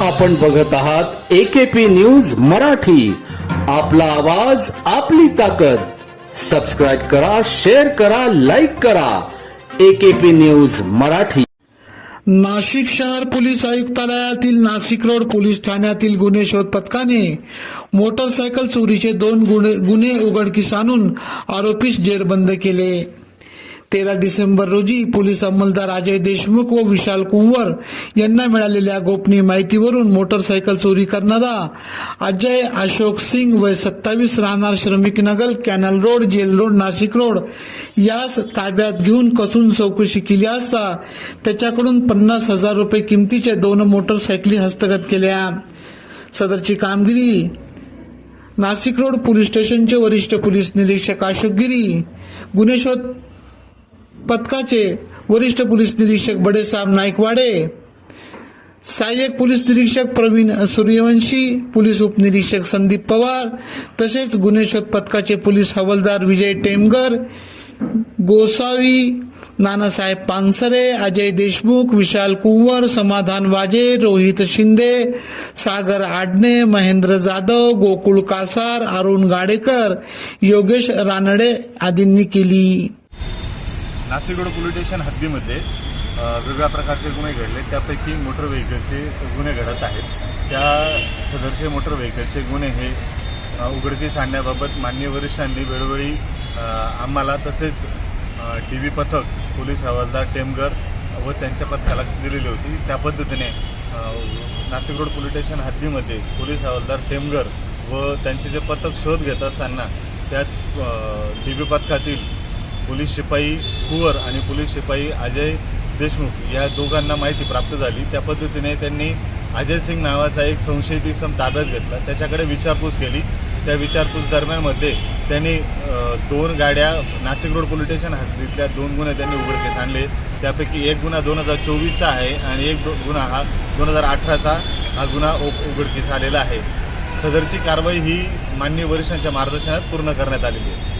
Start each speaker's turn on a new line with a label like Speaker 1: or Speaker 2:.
Speaker 1: आपण बघत आहात एकेपी न्यूज मराठी. आपला आवाज आपली ताकद. सबस्क्राईब करा शेअर करा लाईक करा. AKP news Marathi.
Speaker 2: नाशिक शहर पोलीस आयुक्तालयातील नाशिक रोड पोलीस ठाण्यातील गुन्हे शोध पथकाने मोटरसायकल चोरीचे दोन गुन्हे गुन्हे उघडकीस आणून आरोपीस जेरबंद केले. तेरा डिसेंबर रोजी पोलीस अंमलदार अजय देशमुख व विशाल कुंवर यांना मिळालेल्या गोपनीय माहितीवरून मोटरसायकल चोरी करणारा अजय अशोक सिंग वय सत्तावीस राहणार Shramik Nagar canal road jail road Nashik road यास ताब्यात घेऊन कसून चौकशी केली असता त्याच्याकडून पन्नास हजार रुपये किमतीचे दोन मोटरसायकली हस्तगत केल्या. सदरची कामगिरी नाशिक रोड पोलीस स्टेशनचे वरिष्ठ पोलीस निरीक्षक अशोक गिरी गुन्हे शोध पथकाचे वरिष्ठ पोलीस निरीक्षक बडेसाहेब नाईकवाडे सहाय्यक पोलीस निरीक्षक प्रवीण सूर्यवंशी पोलीस उपनिरीक्षक संदीप पवार तसेच गुन्हे शोध पथकाचे पोलीस हवालदार विजय टेमगर गोसावी नानासाहेब पानसरे अजय देशमुख विशाल कुंवर समाधान वाजे रोहित शिंदे सागर आडणे महेंद्र जाधव गोकुळ कासार अरुण गाडेकर योगेश रानडे आदींनी केली.
Speaker 3: नासिकगड पोलीस स्टेशन हद्दीमध्ये वेगळ्या वेगवेगळ्या प्रकारचे गुन्हे घडले. त्यापैकी मोटर व्हेकलचे गुन्हे घडत आहेत. त्या सदरचे मोटर व्हेकलचे गुन्हे हे उघडकीस आणण्याबाबत मान्य वरिष्ठांनी वेळोवेळी आम्हाला तसेच टी व्ही पथक पोलीस हवालदार टेमगर व त्यांच्या पथकाला दिलेली होती. त्या पद्धतीने नाशिक रोड पोलीस स्टेशन हद्दीमध्ये पोलीस हवालदार टेमगर व त्यांचे जे पथक शोध घेत असताना त्यात टी व्ही पथकातील पोलीस शिपाई कुवर आणि पोलीस शिपाई अजय देशमुख या दोघांना माहिती प्राप्त झाली. त्या पद्धतीने त्यांनी अजय सिंग नावाचा एक संशयित इसम ताब्यात घेतला. त्याच्याकडे विचारपूस केली. त्या विचारपूस दरम्यानमध्ये त्यांनी दोन गाड्या नाशिक रोड पोलीस स्टेशन हद्दीतल्या दोन गुन्हे त्यांनी उघडकीस आणले. त्यापैकी एक गुन्हा दोन हजार चोवीसचा आहे आणि एक दो गुन्हा हा दोन हजार अठराचा हा गुन्हा उ- उघडकीस आलेला आहे. सदरची कारवाई ही मान्य वरिष्ठांच्या मार्गदर्शनात पूर्ण करण्यात आलेली आहे.